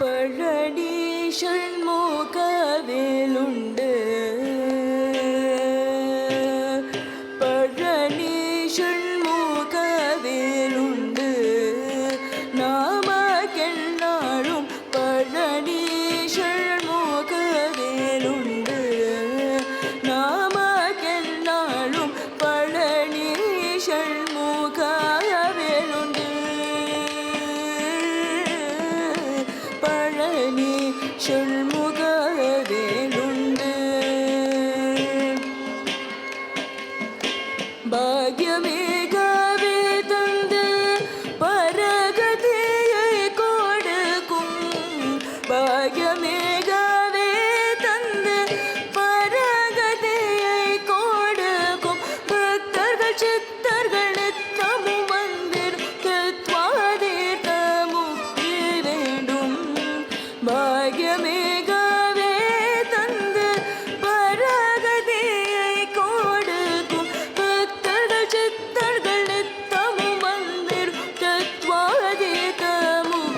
பழனி ஷண்முகவேலுண்டு ഷൺമുഖവേലുണ്ട് ഭാഗ്യമേക மேகவே தந்து பரகதியை கொடுக்கும். பக்தர்கள் சித்தர்கள் நித்தமும் வந்திடும். தத்வாதிகமும்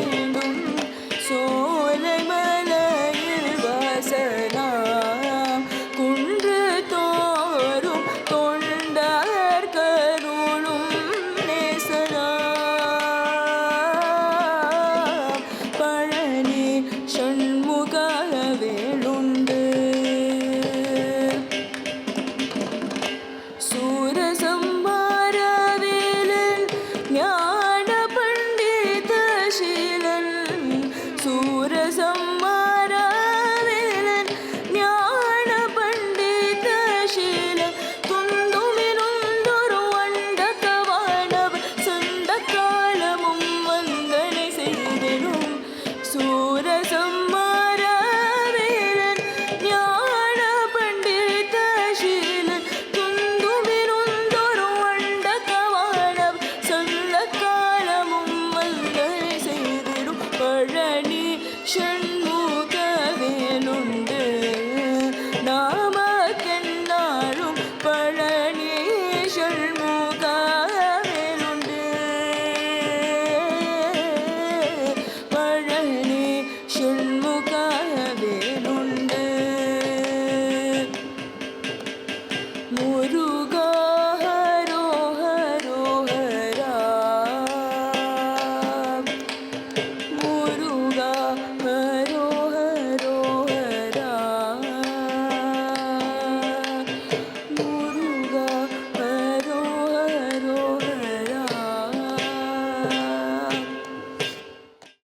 வேண்டும் சோலை மலையில் பழனி ஷண்முக வேலுண்டு நாமக்கென்னாரும் பழனி ஷண்முக வேலுண்டு பழனி ஷண்முக வேலுண்டு முரு